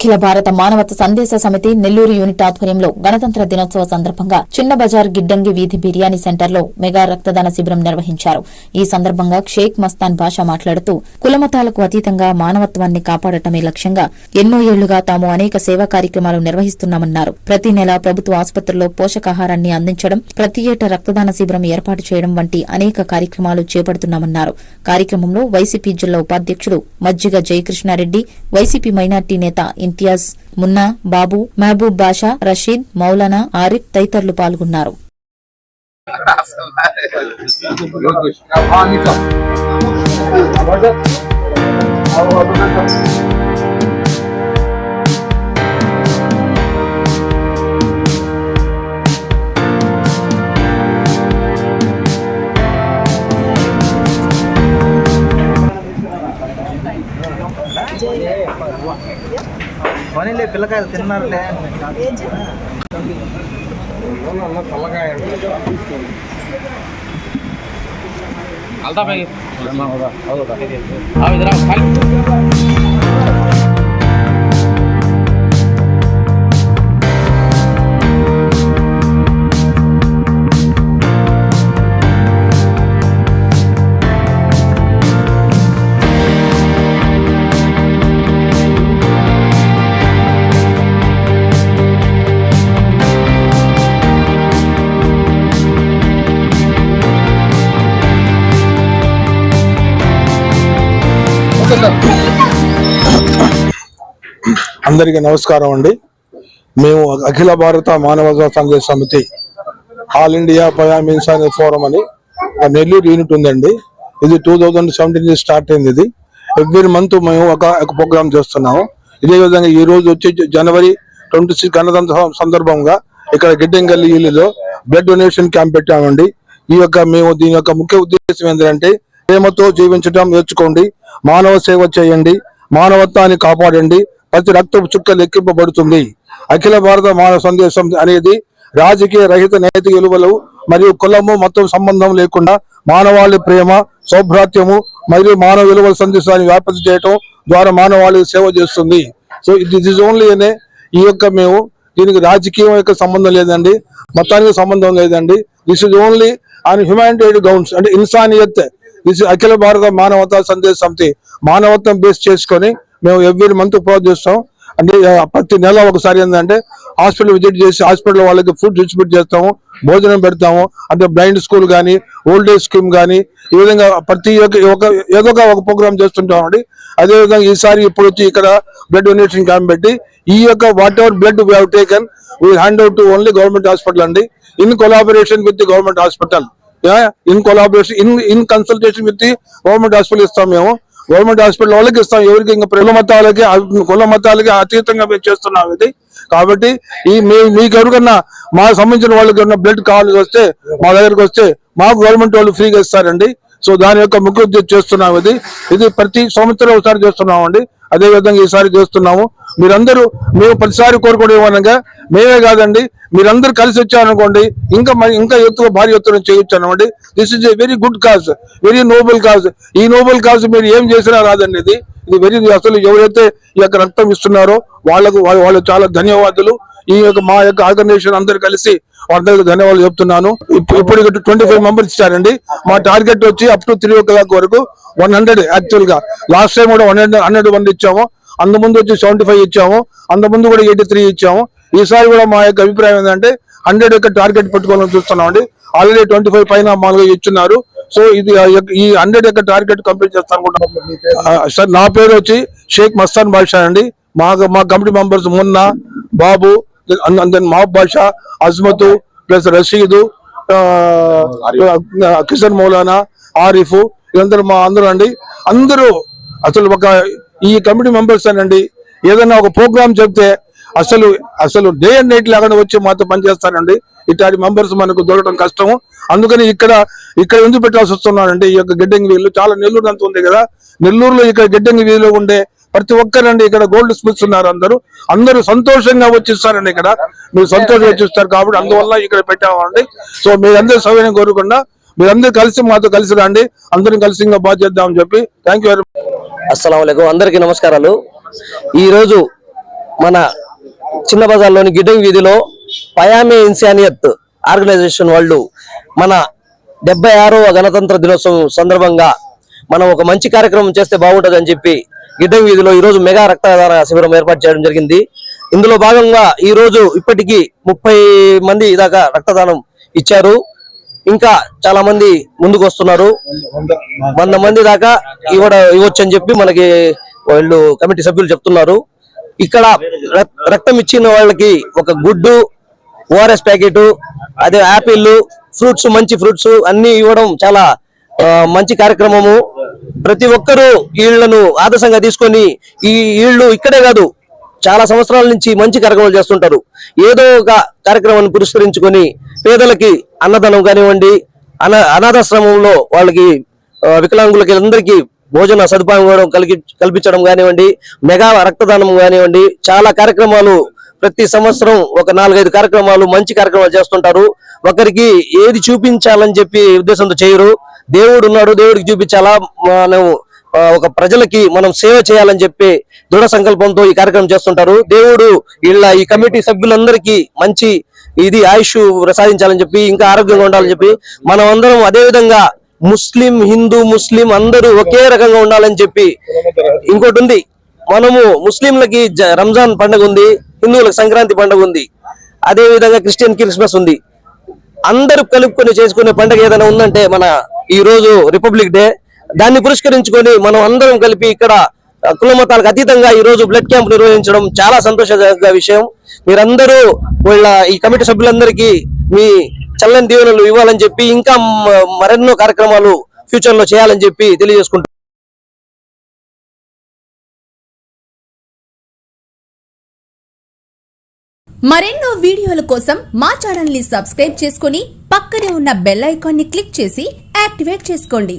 అఖిల భారత మానవత సందేశ సమితి నెల్లూరు యూనిట్ ఆధ్వర్యంలో గణతంత్ర దినోత్సవ సందర్భంగా చిన్న బజార్ గిడ్డంగి వీధి బిర్యానీ సెంటర్లో మెగా రక్తదాన శిబిరం నిర్వహించారు. ఈ సందర్భంగా షేక్ మస్తాన్ భాష మాట్లాడుతూ కులమతాలకు అతీతంగా మానవత్వాన్ని కాపాడటమే లక్ష్యంగా ఎన్నో ఏళ్ళుగా తాము అనేక సేవా కార్యక్రమాలు నిర్వహిస్తున్నామన్నారు. ప్రతి నెల ప్రభుత్వ ఆసుపత్రుల్లో పోషకాహారాన్ని అందించడం ప్రతి ఏటా రక్తదాన శిబిరం ఏర్పాటు చేయడం వంటి అనేక కార్యక్రమాలు చేపడుతున్నామన్నారు. కార్యక్రమంలో వైసీపీ జిల్లా ఉపాధ్యక్షుడు మజ్జిగ జయకృష్ణారెడ్డి వైసీపీ మైనార్టీ నేత ఇంతియాజ్ మున్నా బాబు మహబూబ్ బాషా రషీద్ మౌలానా ఆరిఫ్ తదితరులు పాల్గొన్నారు. ಮನೇಲಿ ಪಿಲ್ಲಕಾಯಿ ತಿನ್ನಾರಲ್ಲೇ? ಅಲ್ದಾ ಹೌದಾ? ಹೌದಾ? ಹೌದಾ? అందరికీ నమస్కారం అండి. మేము అఖిల Bharata Manava Sangha Samiti All India Payam Insan forum అని నెల్లూరు యూనిట్ ఉందండి. ఇది టూ థౌజండ్ సెవెంటీన్ స్టార్ట్ అయింది ఇది. ఎవ్రీ మంత్ మేము ఒక ఒక ప్రోగ్రామ్ చేస్తున్నాము. ఇదే విధంగా ఈ రోజు వచ్చి జనవరి ట్వంటీ సిక్స్ గణతంత్ర సందర్భంగా ఇక్కడ గిడ్డంగల్లి ఇల్లులో బ్లడ్ డొనేషన్ క్యాంప్ పెట్టామండి. ఈ యొక్క మేము దీని యొక్క ముఖ్య ఉద్దేశం ఏంటంటే ప్రేమతో జీవించడం నేర్చుకోండి. మానవ సేవ చేయండి. మానవత్వాన్ని కాపాడండి. ప్రతి రక్తపు చుక్క లెక్కింపబడుతుంది. అఖిల భారత మానవ సందేశం అనేది రాజకీయ రహిత నైతిక విలువలు మరియు కులము మొత్తం సంబంధం లేకుండా మానవాళి ప్రేమ సౌభ్రాత్యము మరియు మానవ విలువల సందేశాన్ని వ్యాప్తి చేయటం ద్వారా మానవాళి సేవ చేస్తుంది. సో దిస్ ఇస్ ఓన్లీ అనే ఈ యొక్క మేము దీనికి రాజకీయం యొక్క సంబంధం లేదండి మొత్తానికి సంబంధం లేదండి. This is only on humanitarian grounds అంటే ఇన్సానియత్. దిస్ అఖిల భారత మానవతా సందేశం మానవత్వం బేస్ చేసుకొని మేము ఎవ్రీ మంత్ ప్రొవైడ్ చేస్తాం. అంటే ప్రతి నెల ఒకసారి ఏంటంటే హాస్పిటల్ విజిట్ చేసి హాస్పిటల్ వాళ్ళకి ఫుడ్ డిస్ట్రిబ్యూట్ చేస్తాము భోజనం పెడతాము. అంటే బ్లైండ్ స్కూల్ కానీ ఓల్డ్ ఏజ్ స్కీమ్ కానీ ఈ విధంగా ప్రతి ఒక్క ఒక ఏదో ఒక ఒక ప్రోగ్రామ్ చేస్తుంటాం అండి. అదే విధంగా ఈసారి ఇప్పుడు వచ్చి ఇక్కడ బ్లడ్ డొనేషన్ క్యాంప్ పెట్టి ఈ యొక్క whatever blood we taken we hand out to only government hospital అండి. In collaboration with government hospital in collaboration in in consultation with government hospital ఇస్తాం మేము. గవర్నమెంట్ హాస్పిటల్ వాళ్ళకి ఇస్తాం. ఎవరికి? ఇంకా కుల మతాలకి కుల మతాలకి అతీతంగా మేము చేస్తున్నాం ఇది. కాబట్టి ఈ మీ మీకు ఎవరికన్నా మా సంబంధించిన వాళ్ళకి ఉన్న బ్లడ్ కావాల్సి వస్తే మా దగ్గరికి వస్తే మాకు గవర్నమెంట్ వాళ్ళు ఫ్రీగా ఇస్తారండి. సో దాని యొక్క ముఖ్య చేస్తున్నాం ఇది. ఇది ప్రతి సంవత్సరం ఒకసారి చేస్తున్నాం అండి అదే విధంగా ఈసారి చేస్తున్నాము. మీరందరూ మేము ప్రతిసారి కోరుకోవడం ఏమనగా మేమే కాదండి మీరందరూ కలిసి వచ్చారనుకోండి ఇంకా మరి ఇంకా ఎత్తుగా భారీ ఎత్తున చేయొచ్చు అనమాట this is a very good cause very noble cause ఈ నోబెల్ కాజ్ మీరు ఏం చేసినా రాదండి ఇది ఇది వెరీ అసలు ఎవరైతే ఈ యొక్క రక్తం ఇస్తున్నారో వాళ్ళకు వాళ్ళు చాలా ధన్యవాదాలు. ఈ యొక్క మా యొక్క ఆర్గనైజేషన్ అందరు కలిసి అందరికి ధన్యవాదాలు చెప్తున్నాను. ఇప్పుడు ట్వంటీ ఫైవ్ మెంబర్స్ ఇచ్చారండి. మా టార్గెట్ వచ్చి up to three o'clock వరకు వన్ హండ్రెడ్ యాక్చువల్గా. లాస్ట్ టైం కూడా వన్ హండ్రెడ్ హండ్రెడ్ వన్ ఇచ్చాము. అంత ముందు వచ్చి సెవెంటీ ఫైవ్ ఇచ్చాము. అంత ముందు కూడా ఎయిటీ త్రీ ఇచ్చాము. ఈసారి కూడా మా యొక్క అభిప్రాయం ఏంటంటే హండ్రెడ్ యొక్క టార్గెట్ పెట్టుకోవాలని చూస్తున్నాం అండి ఆల్రెడీ ట్వంటీ ఫైవ్ పైన మామూలుగా ఇచ్చున్నారు. సో ఇది ఈ హండ్రెడ్ యొక్క టార్గెట్ కంప్లీట్ చేస్తాను సార్ నా పేరు వచ్చి షేక్ మస్తాన్ బాషా అండి. మా మా committee members Munna Babu then Mahab Basha Azmat plus Rasheed Kishan Maulana Arif వీళ్ళందరూ మా అందరూ అండి. అందరూ అసలు ఒక ఈ కమిటీ మెంబర్స్ అండి ఏదైనా ఒక ప్రోగ్రామ్ చెప్తే అసలు అసలు డే అండ్ నైట్ లాగానే వచ్చి మాతో పనిచేస్తారండి. ఇట్లాంటి మెంబర్స్ మనకు దొరకడం కష్టము. అందుకని ఇక్కడ ఇక్కడ ఎందుకు పెట్టాల్సి వస్తున్నానండి ఈ యొక్క గిడ్డంగి వీళ్ళు చాలా నెల్లూరు అంత ఉంది కదా. నెల్లూరులో ఇక్కడ గిడ్డంగి వీధిలో ఉండే ప్రతి ఒక్కరండి ఇక్కడ గోల్డ్ స్మిత్స్ ఉన్నారు అందరూ. అందరూ సంతోషంగా వచ్చిస్తారండి ఇక్కడ. మీరు సంతోషంగా వచ్చిస్తారు కాబట్టి అందువల్ల ఇక్కడ పెట్టామండి. సో మీరందరూ సౌకర్యం కోరకుండా మీరందరూ కలిసి మాతో కలిసి రండి. అందరం కలిసి ఇంకా బాగా చేద్దామని చెప్పి థ్యాంక్ యూ వెరీ అస్సలం అందరికీ నమస్కారాలు. ఈ రోజు మన చిన్న బజార్లోని గిడ్డంగి వీధిలో పయామే ఇన్సానియత్ ఆర్గనైజేషన్ వాళ్ళు మన డెబ్బై ఆరవ గణతంత్ర దినోత్సవం సందర్భంగా మనం ఒక మంచి కార్యక్రమం చేస్తే బాగుంటుంది అని చెప్పి గిడ్డంగి వీధిలో ఈ రోజు మెగా రక్తదాన శిబిరం ఏర్పాటు చేయడం జరిగింది. ఇందులో భాగంగా ఈ రోజు ఇప్పటికీ ముప్పై మంది దాకా రక్తదానం ఇచ్చారు. ఇంకా చాలా మంది ముందుకు వస్తున్నారు. వంద మంది దాకా ఇవ్వడ ఇవ్వచ్చు అని చెప్పి మనకి వాళ్ళు కమిటీ సభ్యులు చెప్తున్నారు. ఇక్కడ రక్తం ఇచ్చిన వాళ్ళకి ఒక గుడ్డు ఓఆర్ఎస్ ప్యాకెట్ అదే యాపిల్ ఫ్రూట్స్ మంచి ఫ్రూట్స్ అన్ని ఇవ్వడం చాలా మంచి కార్యక్రమము. ప్రతి ఒక్కరూ వీళ్ళను ఆదర్శంగా తీసుకొని ఈ వీళ్ళు ఇక్కడే కాదు చాలా సంవత్సరాల నుంచి మంచి కార్యక్రమాలు చేస్తుంటారు. ఏదో ఒక కార్యక్రమాన్ని పురస్కరించుకొని పేదలకి అన్నదానం కానివ్వండి అన అనాథాశ్రమంలో వాళ్ళకి వికలాంగులకి అందరికీ భోజన సదుపాయం కూడా కలిగి కల్పించడం కానివ్వండి మెగా రక్తదానం కానివ్వండి చాలా కార్యక్రమాలు ప్రతి సంవత్సరం ఒక నాలుగైదు కార్యక్రమాలు మంచి కార్యక్రమాలు చేస్తుంటారు. ఒకరికి ఏది చూపించాలని చెప్పి ఉద్దేశంతో చేయరు. దేవుడు ఉన్నాడు దేవుడికి చూపించాలా? మనం ఒక ప్రజలకి మనం సేవ చేయాలని చెప్పి దృఢ సంకల్పంతో ఈ కార్యక్రమం చేస్తుంటారు. దేవుడు వీళ్ళ ఈ కమిటీ సభ్యులందరికీ మంచి ఇది ఆయుష్ ప్రసాదించాలని చెప్పి ఇంకా ఆరోగ్యంగా ఉండాలని చెప్పి మనం అందరం అదే విధంగా ముస్లిం హిందూ ముస్లిం అందరూ ఒకే రకంగా ఉండాలని చెప్పి ఇంకోటి ఉంది. మనము ముస్లింలకి రంజాన్ పండుగ ఉంది హిందువులకు సంక్రాంతి పండుగ ఉంది అదే విధంగా క్రిస్టియన్ క్రిస్మస్ ఉంది. అందరూ కలుపుకొని చేసుకునే పండుగ ఏదైనా ఉందంటే మన ఈ రోజు రిపబ్లిక్ డే దాన్ని పురస్కరించుకొని మనం అందరం కలిపి ఇక్కడ కుల మతాలకు అతీతంగా ఈ రోజు బ్లడ్ క్యాంప్ నిర్వహించడం చాలా సంతోషకర విషయం. మీరందరూ వీళ్ళ ఈ కమిటీ సభ్యులందరికీ మీ చల్లని దీవెనలు ఇవ్వాలని చెప్పి ఇంకా మరెన్నో కార్యక్రమాలు ఫ్యూచర్లో చేయాలని చెప్పి తెలియజేసుకుంటున్నాం. మరెన్నో వీడియోల కోసం మా ఛానల్ని సబ్స్క్రైబ్ చేసుకుని పక్కనే ఉన్న బెల్ ఐకాన్ని క్లిక్ చేసి యాక్టివేట్ చేసుకోండి.